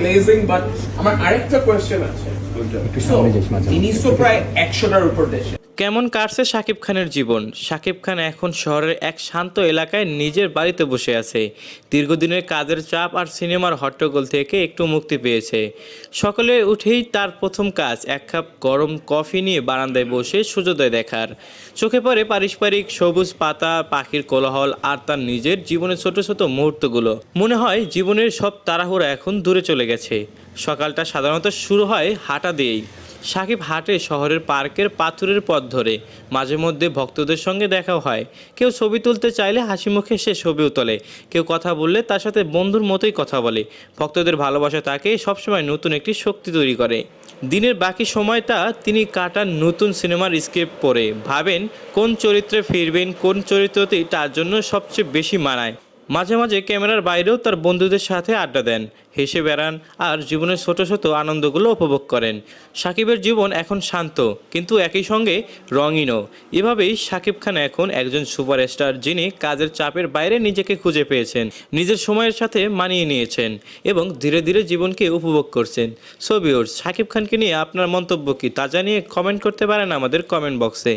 Amazing but আমার আরেকটা question আছে। কেমন কাটছে শাকিব খানের জীবন? শাকিব খান এখন শহরের এক শান্ত এলাকায় নিজের বাড়িতে বসে আছে। দীর্ঘদিনের কাজের চাপ আর সিনেমার হট্টগোল থেকে একটু মুক্তি পেয়েছে। সকালে উঠেই তার প্রথম কাজ, এক কাপ গরম কফি নিয়ে বারান্দায় বসে সূর্যোদয় দেখার। চোখে পড়ে পারস্পরিক সবুজ পাতা, পাখির কোলাহল আর তার নিজের জীবনের ছোট ছোট মুহূর্তগুলো। মনে হয় জীবনের সব তাড়াহুড়া এখন দূরে চলে গেছে। সকালটা সাধারণত শুরু হয় হাঁটা দিয়েই। সাকিব হাটে শহরের পার্কের পাথরের পথ ধরে। মাঝে মধ্যে ভক্তদের সঙ্গে দেখাও হয়। কেউ ছবি তুলতে চাইলে হাসি মুখে সে ছবিও তোলে। কেউ কথা বললে তার সাথে বন্ধুর মতোই কথা বলে। ভক্তদের ভালোবাসা তাকে সবসময় নতুন একটি শক্তি তৈরি করে। দিনের বাকি সময়টা তিনি কাটান নতুন সিনেমার স্ক্রিপ্ট পড়ে। ভাবেন কোন চরিত্রে ফিরবেন, কোন চরিত্রতেই তার জন্য সবচেয়ে বেশি মানায়। মাঝে মাঝে ক্যামেরার বাইরেও তার বন্ধুদের সাথে আড্ডা দেন। হেসে বেড়ান আর জীবনের ছোট ছোট আনন্দগুলো উপভোগ করেন। সাকিবের জীবন এখন শান্ত, কিন্তু একই সঙ্গে রঙিনও। এভাবেই সাকিব খান এখন একজন সুপারস্টার যিনি কাজের চাপের বাইরে নিজেকে খুঁজে পেয়েছেন, নিজের সময়ের সাথে মানিয়ে নিয়েছেন এবং ধীরে ধীরে জীবনকে উপভোগ করছেন। সো ভিউয়ার্স, সাকিব খানকে নিয়ে আপনার মন্তব্য কি তা জানিয়ে কমেন্ট করতে পারেন আমাদের কমেন্ট বক্সে।